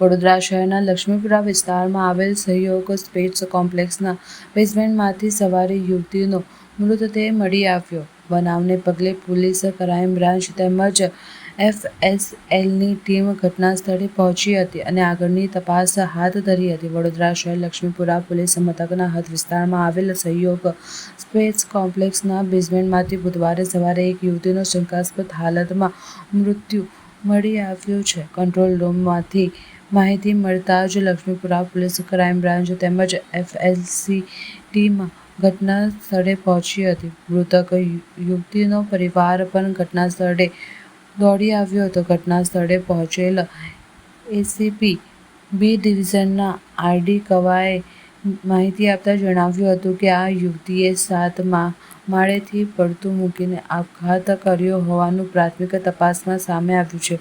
વડોદરા શહેરના લક્ષ્મીપુરા વિસ્તારમાં આવેલ સહયોગ સ્પેસ કોમ્પ્લેક્સના બેઝમેન્ટમાંથી સવારે યુવતીનો મૃતદેહ મળી આવ્યો. બનાવને પગલે પોલીસ ક્રાઇમ બ્રાન્ચ તેમજ એફએસએલની ટીમ ઘટના સ્થળે પહોંચી હતી અને આગળની તપાસ હાથ ધરી હતી. વડોદરા શહેર લક્ષ્મીપુરા પોલીસ મથકના હદ વિસ્તારમાં આવેલ સહયોગ સ્પેસ કોમ્પ્લેક્સના બેઝમેન્ટમાંથી બુધવારે સવારે એક યુવતીનો શંકાસ્પદ હાલતમાં મૃત્યુ મળી આવ્યું છે. કંટ્રોલ રૂમમાંથી માહિતી મળતા જ લક્ષ્મીપુરા પોલીસ ક્રાઇમ બ્રાન્ચ તેમજ એફએલસી ટીમ ઘટના સ્થળે પહોંચી હતી. મૃતક યુવતીનો પરિવાર પણ ઘટના સ્થળે દોડી આવ્યો હતો. ઘટના સ્થળે પહોંચેલ એસીપી બી ડિવિઝનના આરડી કવાએ માહિતી આપતા જણાવ્યું હતું કે આ યુવતીએ સાતમાં માળેથી પડતું મૂકીને આપઘાત કર્યો હોવાનું પ્રાથમિક તપાસમાં સામે આવ્યું છે.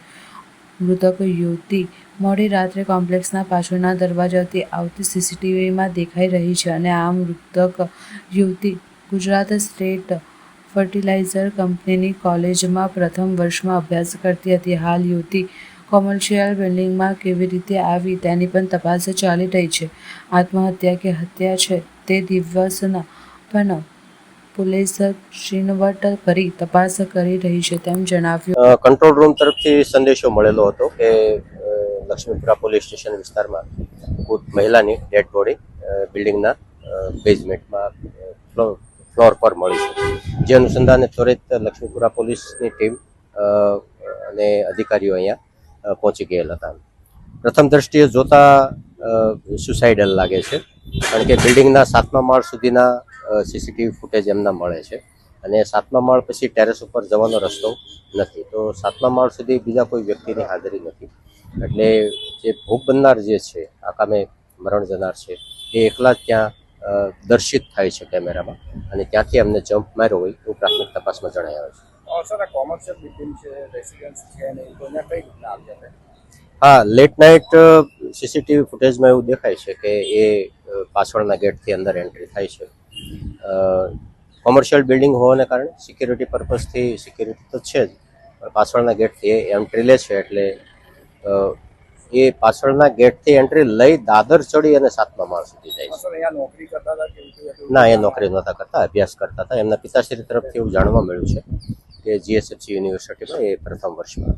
મૃતક યુવતી મોડી રાત્રે કોમ્પ્લેક્સના પાછળના દરવાજાથી આવતી સીસીટીવીમાં દેખાઈ રહી છે અને આ મૃતક યુવતી ગુજરાત સ્ટેટ ફર્ટિલાઇઝર કંપનીની કોલેજમાં પ્રથમ વર્ષમાં અભ્યાસ કરતી હતી. હાલ યુવતી કોમર્શિયલ બિલ્ડિંગમાં કેવી રીતે આવી તેની પણ તપાસ ચાલી રહી છે. આત્મહત્યા કે હત્યા છે તે દિવસના પણ પોલીસ છીનવટ કરી તપાસ કરી રહી છે તેમ જણાવ્યું. કંટ્રોલ રૂમ તરફથી સંદેશો મળેલો હતો કે લક્ષ્મીપુરા પોલીસ સ્ટેશન વિસ્તારમાં કોઈ મહિલાની ડેડ બોડી બિલ્ડિંગના બેઝમેન્ટમાં ફ્લોર પર મળી છે. જે અનુસંધાને ત્વરિત લક્ષ્મીપુરા પોલીસની ટીમ અને અધિકારીઓ અહીંયા પહોંચી ગયેલ હતા. પ્રથમ દ્રષ્ટિએ જોતા સુસાઇડલ લાગે છે. કારણ કે બિલ્ડિંગના સાતમા માળ સુધીના સીસીટીવી ફૂટેજ એમના મળે છે. અને સાતમા માળ પછી ટેરેસ ઉપર જવાનો રસ્તો નથી. તો સાતમા માળ સુધી બીજા કોઈ વ્યક્તિની હાજરી નથી. એટલે જે ભોગ બનનાર જે છે આ કામે મરણ જનાર છે એ એકલા જ ત્યાં દર્શિત થાય છે કેમેરામાં. અને ત્યાંથી અમને જમ્પ માર્યો હોય એવું પ્રાથમિક તપાસમાં જણાય છે. હા લેટ નાઇટ સીસીટીવી ફૂટેજમાં એવું દેખાય છે કે એ પાછળના ગેટથી અંદર એન્ટ્રી થાય છે. કોમર્શિયલ બિલ્ડિંગ હોવાને કારણે સિક્યુરિટી પર્પઝથી સિક્યુરિટી તો છે જ પણ પાછળના ગેટથી એ એન્ટ્રી લે છે એટલે એ પાછળના ગેટથી એન્ટ્રી લઈ દાદર ચડી અને સાતમા માળ સુધી જાય છે? ના એ નોકરી નહોતા કરતા અભ્યાસ કરતા હતા એમના પિતાશ્રી તરફથી એવું જાણવા મળ્યું છે કે જીએસએફસી યુનિવર્સિટીમાં એ પ્રથમ વર્ષમાં